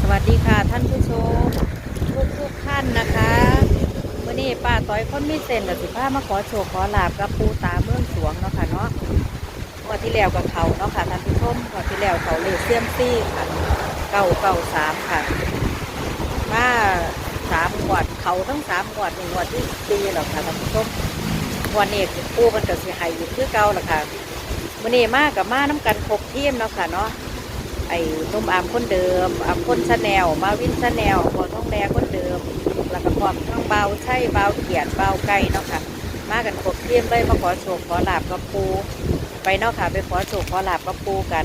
สวัสดีค่ะท่านผู้ชมทุกทุกๆท่านนะคะวันนี้ป้าต้อยคนมีเซนกับสิบ้ามาขอโชว์ขอลาบกับปูตาเมืองสวงเนาะค่ะเนาะงวันที่แล้วกับเขาเนาะค่ะท่านผู้ชมงวันที่แล้วเขาเลขเซียมซี่ค่ะเก้าเก้าสามค่ะมาสามงวดเขาทั้งสามงวดหนึ่งงวดที่สี่แล้วค่ะท่านผู้ชมวันนี้ปูมันก็สิใหายอยู่คือเก่าแล้วค่ะวันนี้มากกับมาน้ำกันครบทีมเนาะค่ะเนาะ ไอ้นุ่มอามคนเดิมอามคนชาแนลมาวินชาแนลพอท้องแดงคนเดิม แล้วก็พร้อมทั้งเบาใช่เบาเขียดเบาไก่เนาะค่ะ มากันครบเทียมเลยมาขอโชคขอลาบกับปูไปเนาะค่ะ ไปขอโชคขอลาบกับปูกัน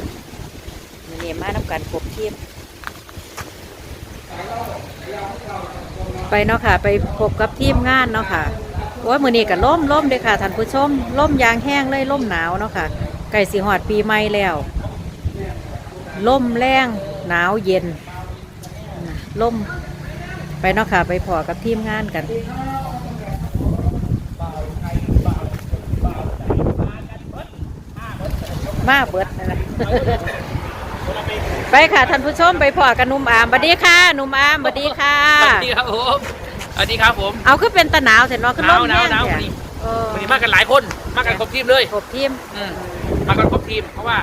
มื้อนี่มาน้ำกันครบเทียมไปเนาะค่ะ ไปพบกับทีมงานเนาะค่ะโอ้ยมือนี้ก็ล่มล่มเลยค่ะท่านผู้ชมล่มยางแห้งเลยล่มหนาวเนาะค่ะ ไก่สีหอดปีใหม่แล้ว ล่มแรงหนาวเย็นนะล่มไปเนาะค่ะ ไปพอกับทีมงานกันมาเบิดนะคะไปค่ะท่านผู้ชมไปพอกับหนุ่มอามสวัสดีค่ะหนุ่มอามสวัสดีค่ะสวัสดีครับผมสวัสดีครับผม เอาคือเป็นตะหนาวเสร็จเนาะคือล่มหนาวแห้งหนาวเนี่ยหนาวเออวันนี้มากันหลายคน มากันครบทีมเลย ครบทีมอืมมากันครบทีมเพราะว่า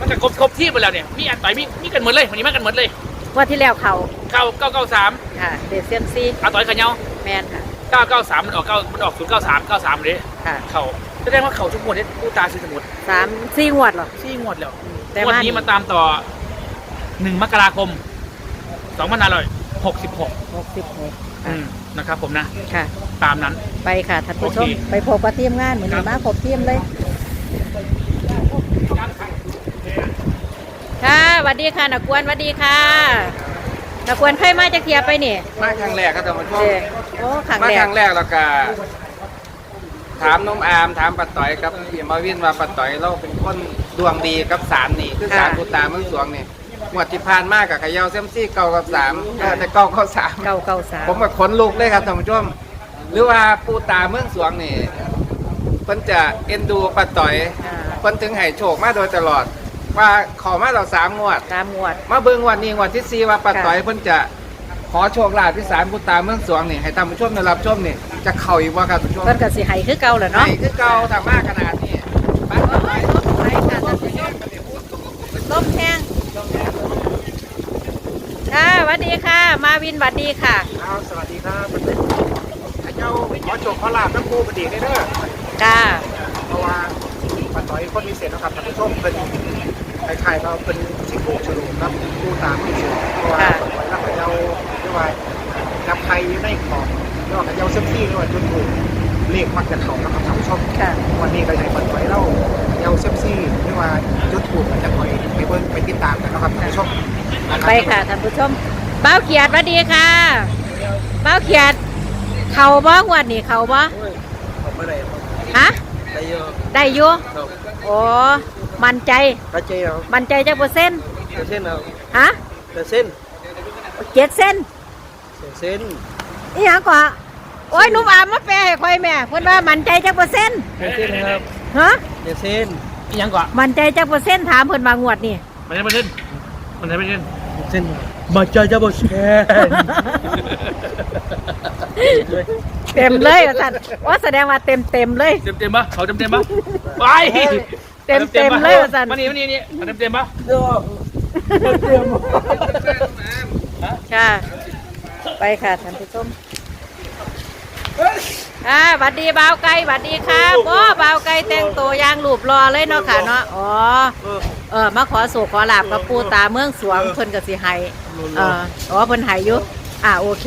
มากันครบครบทีมหมดแล้วเนี่ยมีอันต่อยมีมีกันหมดเลยวันนี้มากันหมดเลยว่าที่แล้วเขาเก้าเก้าเก้าสามค่ะเดซเซียมซีอาต่อยกันเนาแมนค่ะเก้าเก้าสามมันออกเก้ามันออกศูนย์เก้าสามเก้าสามเลยค่ะเข่าแสดงว่าเข่าทุกหมวดเนี่ยผู้ตาซื้อสมุดสามสี่งวดเหรอซี่งวดแล้วแต่งวดว่านี้มาตามต่อหนึ่งมกราคมสองพันห้าร้อยหกสิบหกหกสิบหกนะครับผมนะค่ะ ตามนั้นไปค่ะท่านผู้ชมโอเคไปพบกับทีมงานเหมือนครับมาพบทีมเลย ค่ะสวัสดีค่ะนักกวนสวัสดีค่ะนักกวนเคยมาจากเทียไปนี่มาครั้งแรกครับท่านผู้ชมเด้โอ้ขังมาแรคกรั้งแรกแล้วก็ถามน้องอามถามปัดต่อยครับพี่มาวินว่าปัดต่อยเราเป็นคนดวงดีกับสารนี่คือสารปูตาเมืองสวงนี่หมวดที่ผ่านมากกับขยาวเซยมซี่เก่ากับสามเออแต่เก่าเข้าสาม เก้าเก้าสามผมกับขนลุกเลยครับท่านผู้ชม หรือว่าปูตาเมืองสวงนี่เพิ่นจะเอ็นดูปัดต่อยอ่า เพิ่นถึงให้โชคมาโดยตลอด ว่าขอมาเราสามงวด ตามงวด มาเบิ่งวันนี้วันที่สี่ว่าปัดค่ะ ต่อยเพิ่นจะขอโชคลาภที่ศาลพุทธาเมืองสวงนี่ให้ท่านผู้ชมได้รับชมนี่จะเข้าอีกว่าครับท่านผู้ชมเพิ่นก็สิให้คือเก่าแหละไหนเนาะคือเก่าถ้ามากขนาดนี้ไปต่อไปไปค่ะท่านผู้ชมลมแห้งค่ะสวัสดีค่ะ มาวินสวัสดีค่ะเอาสวัสดีครับพระเจ้าขอโชคขอลาภน้ำปูประดีได้เด้อจ้าเพราะว่า ปัดต่อยคนมีเศษนะครับท่านผู้ชมเป็นคล้ายๆเราเป็นสิบหกฉลุครับผู้ตามเมืองสวงเพราะว่าปัดต่อยรับพระเจ้าเรียกว่าจับใครในของเรียกว่าพระเจ้าเซมซี่เรียกว่าจุดถูกเลขมักจะเข้านะครับท่านผู้ชมค่ะวันนี้ก็ใช้ปัดไว้เล่าเยาเซมซี่หรือว่าจุดถูกจะคอยไปเบิ้งไปติดตามกันนะครับท่านผู้ชมนรับไปค่ะท่านผู้ชมเบ้าเขียดสวัสดีค่ะเบ้าเขียดเขาบ่งวดนี่เขาบ่ผมไม่ได้ฮะได้ เยอะได้อยู่ครับโอ้มั่นใจ กระเจียวมั่นใจจักเปอร์เซ็นต์เส้นเอาฮะเส้นเจ็ดเส้นเส้นอีหยังกว่าโอ้ยหนุ่มอามมาแปลให้ค่อยแม่เพิ่นว่ามั่นใจจักเปอร์เซ็นต์เส้นครับฮะเส้นอีกอยังก่อนมั่นใจจักเปอร์เซ็นต์ถามเพิ่นมางวดนี่มันจะไม่เล่นมันจะไม่เล่นเส้น มาใจจะบอกแชร์เต็มเลยว่าซั่นว่าแสดงว่าเต็มเต็มๆเลย เต็มเต็มปะเขาเต็มเต็มปะไปเต็มเต็มๆเลยว่าซั่นมานี่มานี่นี่เต็มเต็มปะค่ะ ไปค่ะท่านผู้ชมค่ะหวัดดีบ่าวไก่หวัดดีค่ะบ่บ่าวไก่แต่งตัวยางรูปรอเลยเนาะค่ะเนาะ อ๋อ เออ มาขอสู่ขอลาบกับปูตาเมืองสวงเพิ่นก็สิให้ เอออ๋อเพิ่นให้อยู่อ่าโอเค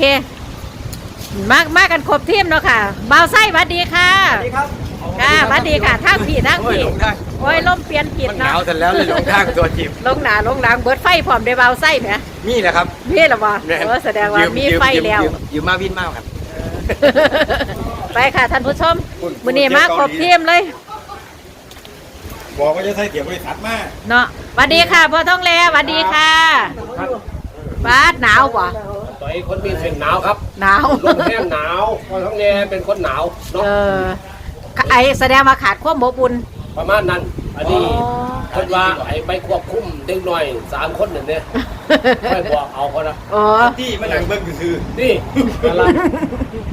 มามากันครบทีมเนาะค่ะบ่าวไส้หวัดดีค่ะครับค่ะหวัดดีค่ะทางผีทางผีโอ้ยลมเปลี่ยนผิดมันหนาเนาะวเสร็จแล้วเลยลงทางตัวจิบลงหนาลงหลังเบิดไฟพร้อมได้บ่าวไส้ไหมนี่แหละครับมีหรอวะเออแสดงว่ามีไฟแล้ว อยู่มาวินมากครับ ไปค่ะท่านผู้ชมมือนี้มาครบทีมเลยบอกว่าจะใช้เกี่ยวบริษัทมากเนาะสวัสดีค่ะพ่อท้องแลสวัสดีค่ะ บ้านหนาวป่ะต่อยคนมีเสียงหนาวครับหนาวลมแห้งหนาวพอท้องแนเป็นคนหนาวเนาะเออไอแสดงมาขาดความอบอุ่นประมาณนั้น อันนี้อ๋อคนว่าไอ้ไปควบคุมเด็กหน่อยสามคนนั่นเนี่ยค่อยบอกเอาคนนะอ๋อที่มานั่งเบิ่งคือนี่กำลัง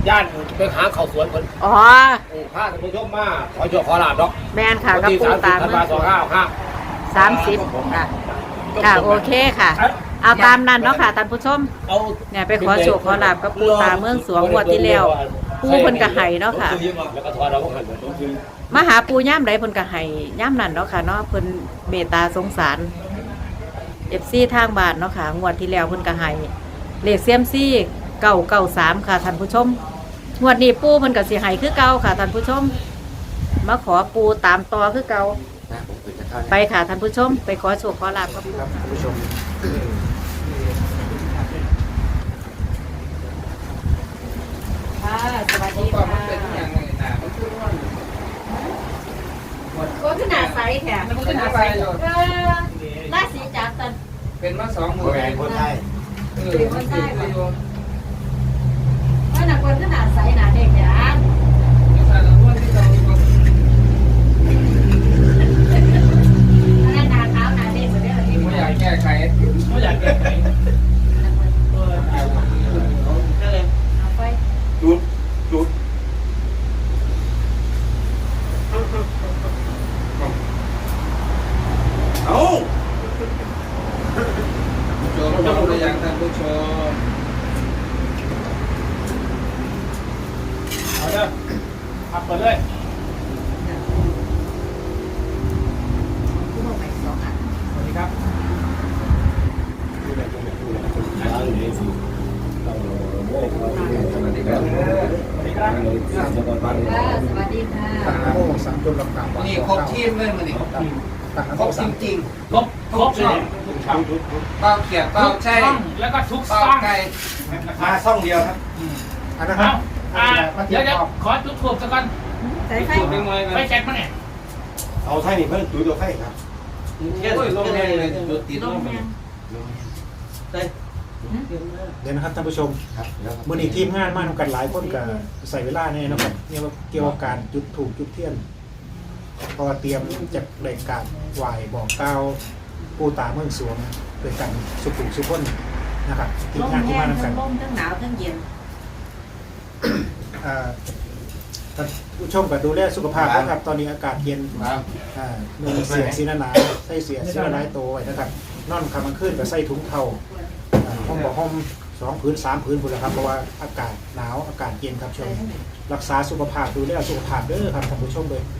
ย่านไปหาข้าวสวนคนอ๋อพาท่านผู้ชมมาขอโชคขอลาบดอกแมนค่ะวันกับที่ปูสามสิตาบเมืธันองวาสองห้าห้าสามสิบค่ะค่ะโอเคค่ะ เอาตามนั้นเนาะค่ะท่านผู้ชมเอาเนี่ยไปขอโชคขอลาบกับปูตาเมืองสวงงวดที่แล้ว ปูเพิ่นก็ให้เนาะค่ะ แล้วก็ทอดเราก็หันไปมาหาปูย่ามใดเพิ่นก็ให้ย่ามนั่นเนาะค่ะเนาะเพิ่นเมตตาสงสาร FC ทางบ้านเนาะค่ะงวดที่แล้วเพิ่นก็ให้เลขเซียมซี่993ค่ะท่านผู้ชมงวดนี้ปูเพิ่นก็สิให้คือเก่าค่ะท่านผู้ชม มาขอปูตามต่อคือเก่าไปค่ะท่านผู้ชม ไปขอโชคขอลาบกับปูครับท่านผู้ชม ค่ะ สวัสดีค่ะก็ขนหนาไซส์แถมมันขึ้นหนาไซส์เออราศีจับตันเป็นมาสองหมื่นคนไทยเออมันติดไปอยู่ว่าหนักคนขึ้นหนาไซส์หนาเด็กอย่างไม่ใช่แล้วคนที่เราอันนั้นหนาเท้าหนาเด็กเหมือนเดิมไม่อยากแก้ไขไม่อยากแก้ไข เอาไป จุดจุดเอา โจมเราเลยอย่างท่านผู้ชม เอาเด้อขับไปเลย ผู้ลงไปสองอัน สวัสดีครับ สวัสดีครับ สวัสดีครับ ค่ะสวัสดีค่ะ ตั้งนโมสามจนลำกาบ นี่ครบทีมเลยมันนี่ ตั้งนคโมรบสามจริงครบครบเลยทุกช่องๆเป้าเขียดเป้าใช่ช่องแล้วก็ทุกเป้าช่องไก่มาซ่องเดียวครับอันนะคเอารับอ่ามาเทีเดี๋ยยวบเดี๋ยวรอบขอจุดทูบสักก่อนใส่ไฟจุดยังไงกันไปแจ็คมาเนี่ยเอาไทยนี่เพิ่นจุดตัวไฟครับโอ้ยลงแรงเลยจุดติดลลงงแมนเดี๋ยวนะครับท่านผู้ชมครับแล้วครับมื่อนี้ทีมงานมาทำกันหลายคนกับใส่เวลาแน่นะครับเนี่ยว่าเกี่ยวกับการจุดถูกจุดเทียน เพอเตรียมจัดรายการไหวบอกกล่าวปูตาเมืองสวงเป็นการสุขุมสุขคนนะครับทีมลมงานที่แห้มางทำกัทั้นงลมทั้งหนาวทั้งเย็นอ่าท่านผู้ชมก็ดูแลสุขภาพนะครับ ตอนนี้อากาศเย็น ครับ อ่าหนึ่งเสียสีหนาๆใส่เสียสีหนาๆโตไว้นะครับนอนคำมันขึ้นกับใส่ถุงเทาอ่าห้องบอกห้องสองพื้นสามพื้นพุ่นละครับเพราะว่าอากาศหนาวอากาศเย็นครับช่วงนี้รักษาสุขภาพดูแลสุขภาพเด้อครับท่านผู้ชมเลยอ่า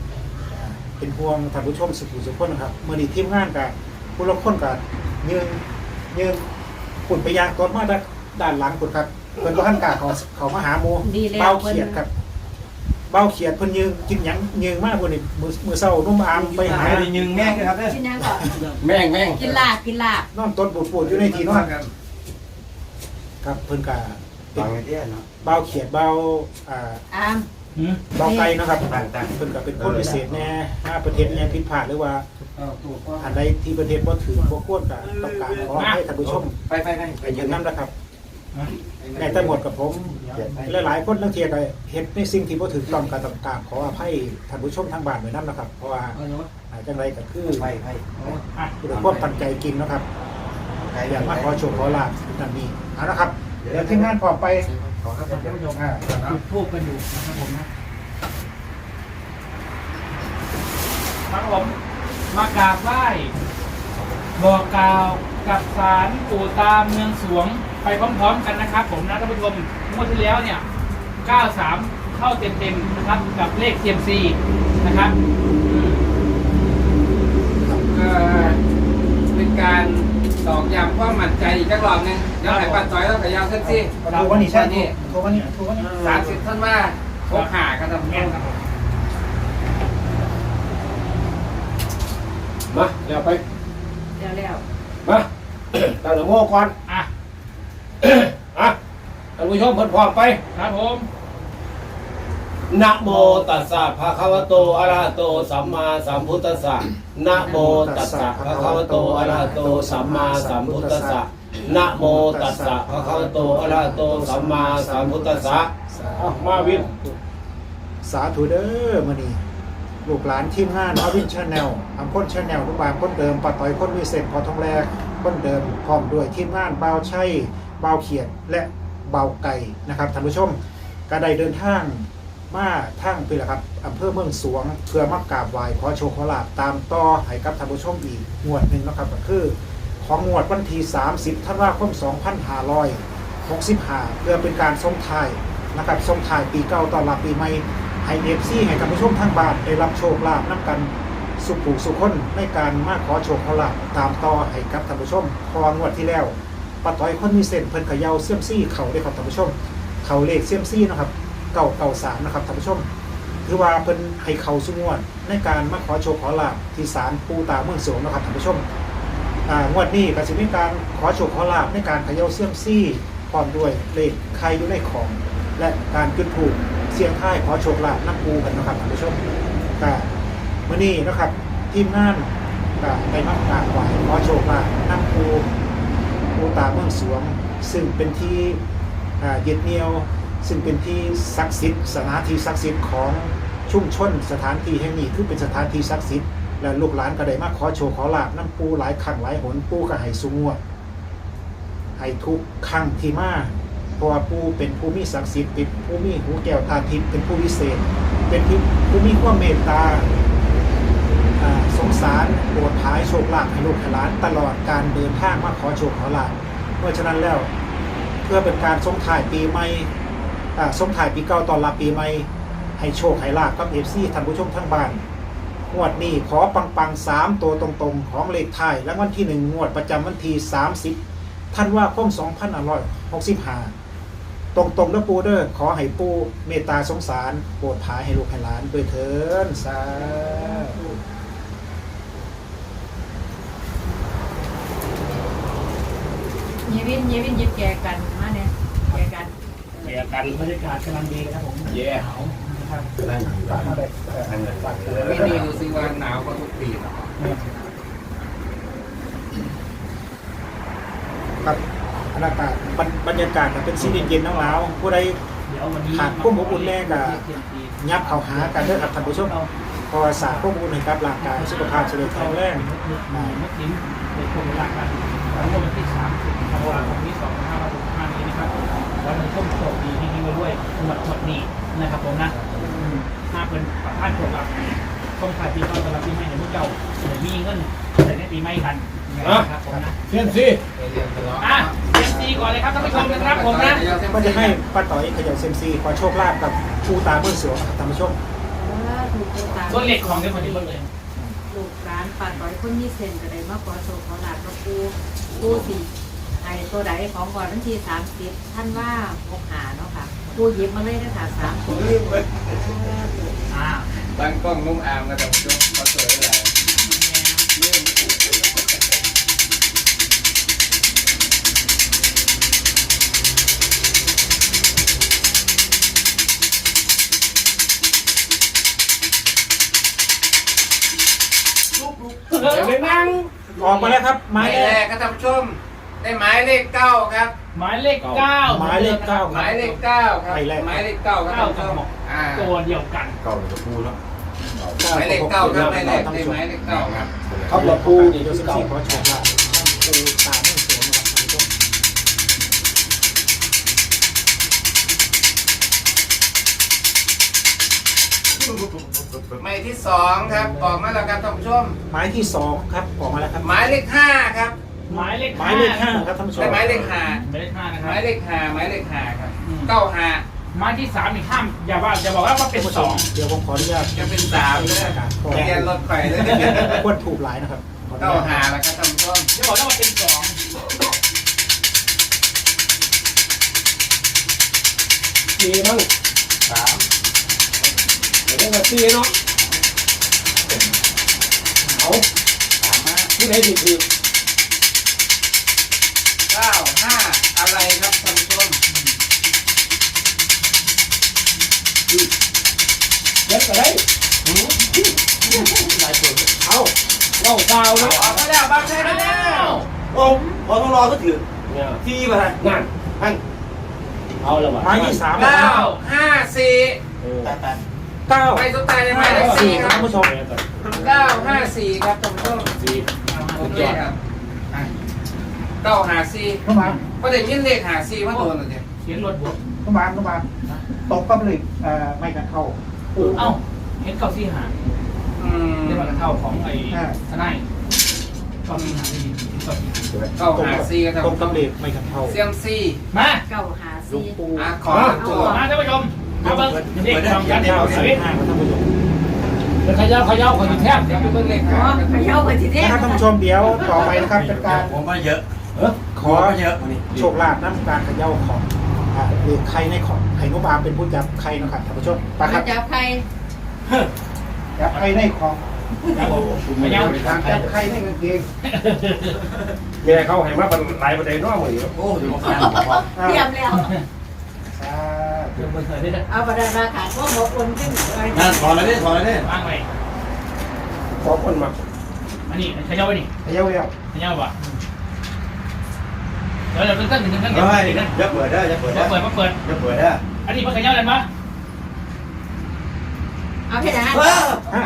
เป็นห่วงท่านผู้ชมสุขุสุขคนนะครับเมื่อนี้ทีมงานกับผู้รับคนกับยืนยืนปุ่นไปยางต้นมาด้านด้านหลังปุ่นครับเพิ่นก็หันกาเขาเขามาหาโมดีแล้ว เบ้าเขียดครับ เบ้าเขียดเพิ่นยืนกินหยังยืนมากกว่านี่มือมือเศร้านุ่มอามไปหาหายไปยิงแม่งเลยครับเนี่ยกินยังก่อนแม่งแม่งกินลาบกินลาบนอนต้นปูดปูดอยู่ในที่นอนกันครับเพิ่นกาเป็ฟันงไอ้เตี้ยเนาะเบ้าเขียดเบ้าอ่าอาม หืมเบ้าไก่เนาะครับต่างๆเพิ่นก็เป็นคนพิเศษแน่ถ้าประเทศยังผิดพลาดหรือว่าเอาตัวก็อันใดที่ประเทศบ่ถือบ่ควรก็ต้องการขอให้ท่านผู้ชมไปไปไปไปยืนนํนะครับในแต่หมดกับผมหลายๆคนลังเทียก็เฮ็ดในสิ่งที่บ่ถูกต้องก็ต้องกราบขออภัยท่านผู้ชมทางบ้านไว้นํนะครับ เพราะว่าเอาเนาะอ่าจังไรก็คือไปไปอะคือความตั้งใจกินเนาะครับใครอยากมาขอโชคขอลาบนั่นนี่เอาละครับเดี๋ยวทีมงานพร้อมไป ขอครับท่านผู้ชมอ่าจุดทูบกันอยู่นะครับผมนะมาครับผมมากราบไหว้บอกกล่าวกับศาลปู่ตาเมืองสวงไปพร้อมๆกันนะครับ ผมนะท่านผู้ชมงวดที่แล้วเนี่ย 93 เข้าเต็มๆนะครับ กับเลข TMC นะครับอืมเอ่อเป็นการตอกย้ำความมั่นใจอีกสักรอบหนึง เดี๋ยวให้ป้าจอยแล้วก็ยาวเส้นซี่โทรวันนี้ใช่โทรวันนี้โทรวันนี้สามสิบท่านว่าโคกหากันทำแม่นครับผมมาเดี๋ยวไปเดี๋ยวแล้วมาตั้งแต่โมก่อนอะอะท่านผู้ชมเพิ่นพร้อมไปครับผมนะโมตัสสะภะคะวะโตอะระหะโตสัมมาสัมพุทธัสสะนะโมตัสสะภะคะวะโตอะระหะโตสัมมาสัมพุทธัสสะ นะโมตัสสะภะคะวะโตอะระหะโตสัมมาสัมพุทธัสสะอะมาวินสาธุเด้อมื้อนี้ลูกหลานทีมงานอวินชาแนลอัมพ้นชาแนลลูกบางคนเดิมปะต่อยคนมีเศษพอทองแรกคนเดิมพร้อมด้วยทีมงานเบาวชัยเบาวเขียดและเบาวไก่นะครับท่านผู้ชมก็ได้เดินทางมาทางพี่ละครับอำเภอเมืองสวงเพื่อมากราบไหว้ขอโชคขอลาบตามต่อให้กับท่านผู้ชมอีกงวดหนึ่งนะครับก็คือ ของงวดวันที่ 30ธันวาคม 2565 เพื่อเป็นการส่งท้ายนะครับส่งท้ายปีเก่าต้อนรับปีใหม่ให้เอฟซีให้ท่านผู้ชมทางบ้านได้รับโชคลาภน้ำกันสุขผูสุขคนในการมาขอโชคขอลาภตามต่อให้กับท่านผู้ชมพองวดที่แล้วปะต้อยคนมีเส้นเพิ่นขยาเสี่ยมซี่เขาได้ครับท่านผู้ชม เขาเลขเสี่ยมซี่นะครับเก่าเก่าสามนะครับท่านผู้ชมถือว่าเพิ่นให้เขาสุงวดในการมาขอโชคขอลาภที่ศาลปูตาเมืองสวงนะครับท่านผู้ชม งวดนี้ก็จะมีการขอโชคขอลาบในการเขย่าเสี่ยมซี่พร้อมด้วยเลขใครอยู่ในของ และการจุดถูกเสียงท้ายขอโชคลาภนักปูกันนะครับท่านผู้ชมก็มื่อนี้นะครับทีมงานก็ได้มากราบไหวขอโชคลาภนักปูปูตาเมืองสวง ซึ่งเป็นที่อ่ายึดเหนียว ซึ่งเป็นที่ศักดิ์สิทธิ์สถานที่ศักดิ์สิทธิ์ของชุมชนสถานที่แห่งนี้คือเป็นสถานที่ศักดิ์สิทธิ์ และลูกหลานก็ได้มาขอโชว์ขอลาบน้ำปูหลายครั้งหลายหนปูก็ให้สุงวดให้ทุกครั้งที่มาเพราะว่าปูเป็นผู้มีศักดิ์สิทธิ์เป็นผู้มีหูแก้วตาทิพย์เป็นผู้วิเศษ เป็นผู้มีความเมตตาสงสารโปรดภายโชคลาภให้ลูกหลานตลอดการเดินทางมาขอโชคขอลาบเพราะฉะนั้นแล้วเพื่อเป็นการส่งถ่ายปีใหม่ส่งถ่ายปีเก่าตอนรับปีใหม่ให้โชคให้ลาบกับเอฟซีท่านผู้ชมทั้งบ้าน งวดนี้ขอปังปังสามตัวตรงๆ ของเลขไทยและวันที่หนึ่งงวดประจำวันที่สามสิบท่านว่าคมสองพันอร่อยหกสิบห้าตรงตรงๆแล้วปูเดอร์ขอให้ปูเมตตาสงสารโปรดภายให้ลูกให้หลานด้วยเถินสาธุเยวินเยวินยิบแกกันมาเนี่ยแกกันเดียวกันบรรยากาศกำลังดีนะครับผม เย่ หนาว นะครับนั่งอยู่บ้านนั่งเงินบ้านเลยไม่ดีรู้สึกว่าหนาวกว่าทุกปีเนาะครับบรรยากาศบรรบรรยากาศเป็นสีเย็นๆหนาวๆผู้ใดเดี๋ยววันนี้ขาดพุ่มอบอุ่นแน่กะยับเข้าหากันเด้อครับท่านผู้ชมพราะสารพวกบุญให้กับร่างกายสุขภาพจะได้แข็งแรงมาเมื่อกี้เป็นคนรักกันวันวันที่30ธันวาคมนี้2565นี้นะครับวันนี้ช่วงโชคดีที่นี่มาด้วยหมดหมดนี้นะครับผมนะ เป็นประธานโชคลับช่วงถ่ายปีก่อนสำหรับปีใหม่ในพวกเจ้าเดี๋ยวมีเงินแต่ในปีใหม่กันนะครับผมนะเสียนสิเรียนตลอดอะเอ็มซีก่อนเลยครับท่านผู้ชมนะครับผมนะก็จะให้ป้าต่อยเขย่าเซยมซีขอโชคลาภกับผู้ตาเบื้องสวงครับท่านผู้ชมถูกปูตาต้นเหล็กของเดี๋ยวมาที่ต้นเลยลูกร้านปาดต่อยคนมีเซนก็ได้มาขอโชคขอลาบกับปูปูสิ ไอ้ตัวใดของก่อนวันที่สามสิบท่านว่าหกหาเนาะค่ะปูหยิบมาเลยนะคะสามตัวอ่าตั้งกล้องนุ่มอามกันแต่ผมจะมาสวยอะไรเดี๋ยวไปนั่งออกมาแล้วครับไม้หมายแรแรก กก็ท่านผู้ชม ได้หมายเลขเก้าครับ หมายเลขเก้าหมายเลขเก้า หมายเลขเก้าครับ หมายเลขหมายเลขเก้าครับเก้าท่านผู้ชกับมหกอ่าตัวเดียวกันเก่าจะพูดแล้วหมายเลขเก้าครับหมายเลขได้หมายเลขเก้าครับเขาบอกปูเดี๋ยวเซยมเก่าซีขอโชคลาภผู้ตาเบื้องสวงนะครับท่านผู้ชมหมายที่สองครับออกมาแล้วครับท่านผู้ชมไม้ที่สองครับออกมาแล้วครับ หมายเลขห้าครับ หมายเลขหมายเลขห้าครับท่านผู้ชม ได้หมายเลขห้าหมายเลขห้านะคหรับมายเลขห้าหมายเลขห้าครับเก้าห้าหมายที่สามอีกห้ามอย่าว่าอย่าบอกว่าว่าเป็นสองเดี๋ยวผมขออนุญาตจะเป็นสามเลยประกาศก่อนทะเบียนรถไฟเลยควรถูกหลายนะครับขออนุเก้าญาตห้าแล้วครับท่านผู้ชมอย่าบอกว่าเป็นสองสี่มั้งสามเดี๋ยวมาสี่เนาะเอาถามมาที่ไหนผิดผิด ครับท่านผู้ชมเด็กอะไรเอาเล่าดาวเอานะออกมาแล้วบางใช้มาแล้วโอ้พอต้องรอก็ถือเนี่ยที่มานั่นท่านเอาละวะไม้ที่สามนะเก้าครับห้าสี่เออเเก้าไปสุดท้ายในหมายเลขสี่สี่คครัรับบท่านผู้ชมเก้าห้าสี่ครับท่านผู้ชมสี่โอเคครับ เก้าหาสี่น้องบานก็ได้ยินเลขหาสี่มาโดนเลยเนี่ยเขียนรถบวกน้องบานน้องบานตกก็เลยเอ่อไม่กันเข้าปูเอ้าเห็นเก้าซี่หาอืมเรียกว่าเท่าของไอ้ทนายเก้าซี่หาดีเก้าซี่หาเก้าหาสี่ครับตรงตำเลไม่กันเข้าเซียมซี่มาเก้าหาลูซี กปูอะขอตัว มาท่านผู้ชมมาเบิ้งเด็กทำยันเดียวเก้าสสี่วิตห้าครับท่านผู้ชมเดี๋ยวขย้าขย้าคนอยู่แทบเดี๋ยวไปเบิ่งเลข อ๋อกันเขย่าไปทีเดียนะครับท่านผู้ชมเดี๋ยวต่อไปนะครับเป็นการ ผมว่าเยอะ เออขอเยอะวันนี้โชคลาภน้ำการเขย่าของอ่าหรือใครในของไข่นุบามเป็นผู้จับใครนะครับท่านผู้ชมไปครับจับใครจับใครในของครับผมไม่ยังการจับใครในกางเกงแม่เขาให้มาเป็นหลายประเด็นเนาะมื้อนี้โอ้ดูมาฟังผมว่าอ่าเตรียมแล้ว สาธุเดี๋ยวเบิ้งเลยได้เอาประดาราขาดพวกหกคนขึ้นไปนั่นถอนเลยดิถอนเลยดิวางไว้ขอคนมาอันนี้ขยับไปนี่เขย่าแล้วขยับป่ะ เดี๋ยวเดี๋ยวตั้งหนึ่งตั้งหนึ่งเฮ้ยตั้งหนึ่งจะเปิดได้จะเปิดได้มาเปิดมาเปิด จะเปิดได้อันนี้มาขยับอะไรมาเอาแค่นั้นฮะ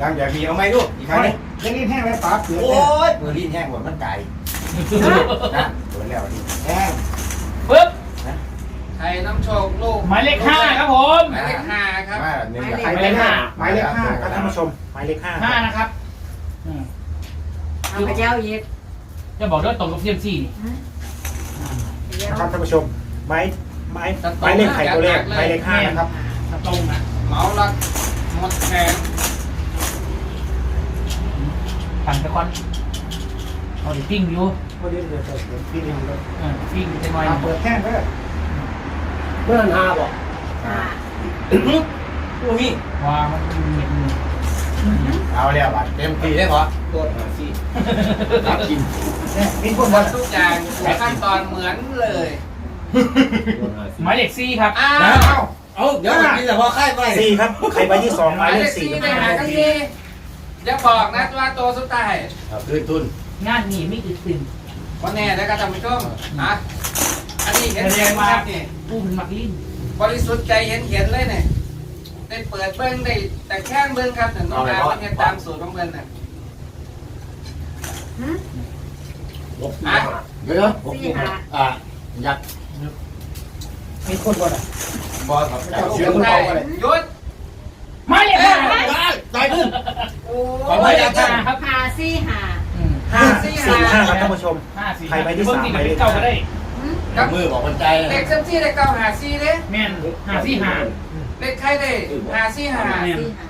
ดังอย่างมีเอาไหมลูกอีกครั้งนึงยังนี่แห้งแล้วป๋าเปลือกโอ้แห้งยมือลิ้นแห้งหมดมันไก่นะเปิดแล้วดิแห้งปึ๊บไทยน้ำโชคลูกหมายเลขห้าครับผม หมายเลขห้าครับมาหนึ่งหมายเลขห้าหมายเลขห้าครับท่านผู้ชมหมายเลขห้าห้านะครับอืมเอาเย่าอีก จะบอกด้วยตรงกับเซียมซี่นี่เขย่านะครับท่านผู้ชมหมายหมายหมายเลขไข่ตัวเลขหมายเลขห้านะครับตรงนะเหมาลักหมดแขนปั่นไปก่อนเอาดิปิ้งอยู่ก็เรียนเรียนเรียนพี่เรียนเลยเออปิ้งจะหน่อยเปิดแห้งเลยเมื่อนั้นหาบ่อ่ากูมีว่ามันเหม็นมือ เอาแล้วบัดเต็มที่ได้พอตัวหาสี่รับกินเนี่ยมีคนหมมาดทุกอย่างขั้นตอนเหมือนเลยหมายเลขซี่ครับอ้าวเอาเดี๋ยวกินแต่พอไข่ไปสี่ครับใครใบที่สองหายยหมามเลเลขขสี่สี่ไปหากันทีอย่าบอกนะว่าตัวสุดท้ายคืนทุนงานนี้ไม่อึดตึงวันแน่แล้วก็ท่านผู้ชมอะอันนี้เห็นเห็นครับนี่ผู้เป็นมักลิ้นบริสุทธิ์ใจเห็นเห็นเลยเนี่ย ได้เปิดเบิ้งได้แต่แค่เบิ้งครับแต่น้องนาเป็นเฮ็ดตามสูตรของเบิ้งน่ะหืมอะเดี๋ยวอะยักษ์มีคนก่อนอะบอสครับเสียงได้หยุดหมายเลขห้าตายขึ้นโอ้หมายเลขห้าครับหาซี่หาอืมห้าสี่ห้าครับท่านผู้ชมห้าสี่ใครใบที่สามหหมามายยเลเลขขเก้าก็ได้หืมครับมือบอกมันใจเลขเซมซี่ได้เก้าหาซี่เด้แม่นห้าสี่ห้า เลขใครได้หาซี่หาแม่นซี่หา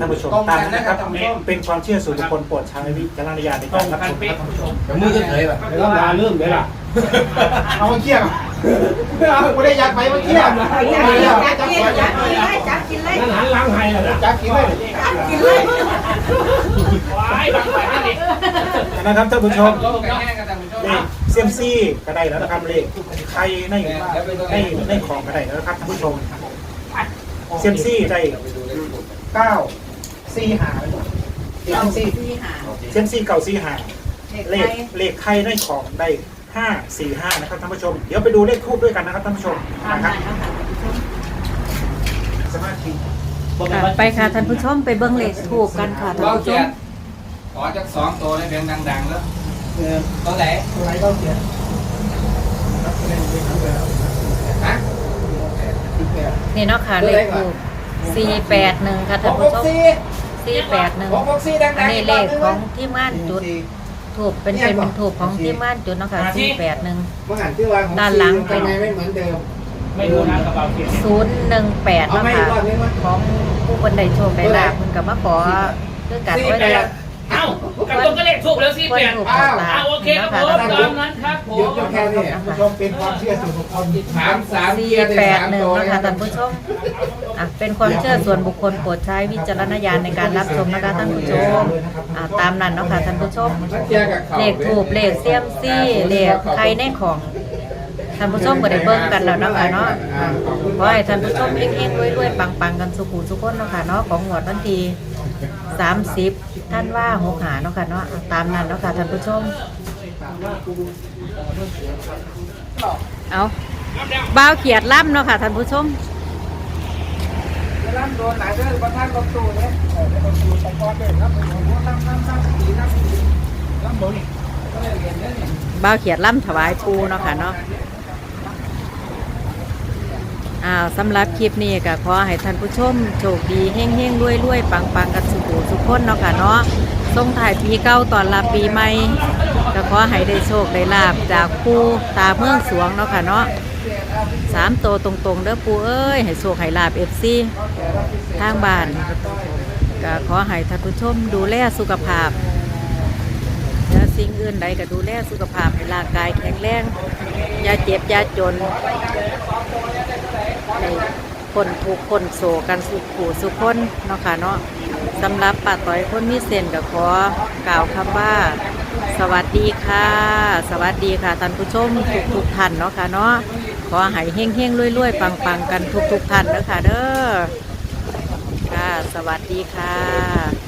ท่านผู้ชมตรงตากัมนนะนะคครัรับบท่านผู้ชมเป็นความเชื่อส่วนบุคคลโปรดใช้วิจารณญาณในตรการงรับกันชมเป๊ะครับท่านผู้ชมแต่มือก็เฉยแบบเดี๋ยวลาลืมเด้ล่ะเอามาเที่ยงเอาไม่ได้ยัดไปมาเที่ยงจับกินจับกินเลยจับกินเลยนั่นหันหลังให้แล้วนะจัดกินเลยจับกินเลยว้ายบางไปนั่นเองนะครับท่านผู้ชมลงกันแห้งกันท่านผู้ชมเลขเซียมซี่ก็ได้แล้วนะครับเลขใครในในในของก็ได้แล้วนะครับท่านผู้ชม เซียมซี่ได้เก้าสี่หาเซียมซี่ซี่หาเซียมซี่เก่าสี่หาเลเลขขเลขใครได้ของได้ห้าสี่ห้านะครับท่านผู้ชม เดี๋ยวไปดูเลขทูบด้วยกันนะครับท่านผู้ชมทำนะคไหนรับเอาค่ะท่านผู้ชมสมาธิไปค่ะท่านผู้ชมไปเบิ้งเลขถูกกันค่ะท่านเราผู้ชเกียมรติขอจากสองตัวได้เป็นดังๆแล้วเออตัวไหนอะไรก็เขียนฮะ นี่เนาะค่ะเลขถูกสี่แปดหนึ่งค่ะหท่านกหผู้กชมสี่สี่แปดหนึ่งหกหกสี่ดังๆอันนี้เลขกรบหนึ่ของที่ม่านจุดถูกเป็นเป็นถูกของที่ม่านจุดเนาะค่ะสี่แปดหนึ่งเมื่อหันที่วางของด้านหลังเป็นไม่เหมือนเดิมไม่ดูนะกระเป๋าเขียนศูนย์หนึ่งแปดเอาเนาะไม่ค่ะรอบนี้มั้ยของผู้คนใดโชคได้ลาบมันกับมาขอด้วยกันสี่ไว้แป เลยดเอ้ากับตรงก็เลขถูกแล้วสี่คนแปดถูกอ้าวลาเอาบโอเคครับนะผคะมตามนั้นครับผมเดี๋ยวแค่นี้ท่านผู้ชมเป็นความเชื่อส่วนบุคคลสามสามสี่เกียร์ได้แปดสามหนึ่งตัวนะคะท่านผู้ชมอะเป็นความเชื่อส่วนบุคคลโปรดใช้วิจารณญาณในการรับชมนะคะท่านผู้ชมอะตามนั้นเนาะค่ะท่านผู้ชมเกียร์กับเขาเลขถูกเลขเสียมซี่เลขใครในของท่านผู้ชมก็ได้เบิ่งกันแล้วเนาะค่ะเนาะอะขอให้ท่านผู้ชมเฮงๆรวยๆปังๆกันสุขุสุขคนเนาะค่ะเนาะของงวดวันที่ 30ท่านว่าหกหาเนาะค่ะเนาะอะตามนั้นเนาะค่ะท่านผู้ชม เอาบ้าวเขียดล่ำเนาะค่ะท่านผู้ชมรับโดนหลายเรื่องประท่านรถตู้เนี่ยรถตู้ไปก่อนเลยครับผมว่าน้ำน้ำน้ำสีน้ำสีน้ำบ่นี่ก็เลยเรียนเนี่ยบ้าวเขียดล่ำถวายปูเนาะค่ะเนาะ อ้าวสำหรับคลิปนี้ก็ขอให้ท่านผู้ชมโชคดีเฮ้งเฮ้งรวยรวยปังปังกันสุขสุขคนเนาะค่ะเนาะส่งถ่ายปีเก้าตอนรับปีใหม่ก็ขอให้ได้โชคได้ลาบจากปูตาเมืองสวงเนาะค่ะเนาะสามโตตรงๆเด้อปูเอ้ยให้โชคให้ลาบเอฟซีทางบ้านก็ขอให้ท่านผู้ชมดูแลสุขภาพแล้วสิ่งอื่นใดก็ดูแลสุขภาพให้ร่างกายแข็งแรงอย่าเจ็บอย่าจน ให้คนทุกคนโศกันสุขผู้สุขคนเนาะค่ะเนาะสำหรับป้าต้อยคนมีเส้นก็ขอกล่าวคำว่า สวัสดีค่ะ สวัสดีค่ะท่านผู้ชมทุกทุกท่านเนาะค่ะเนาะขอหายเฮงเฮงรวยรวยปังปังกันทุกทุกท่านเนาะค่ะเด้อค่ะ สวัสดีค่ะ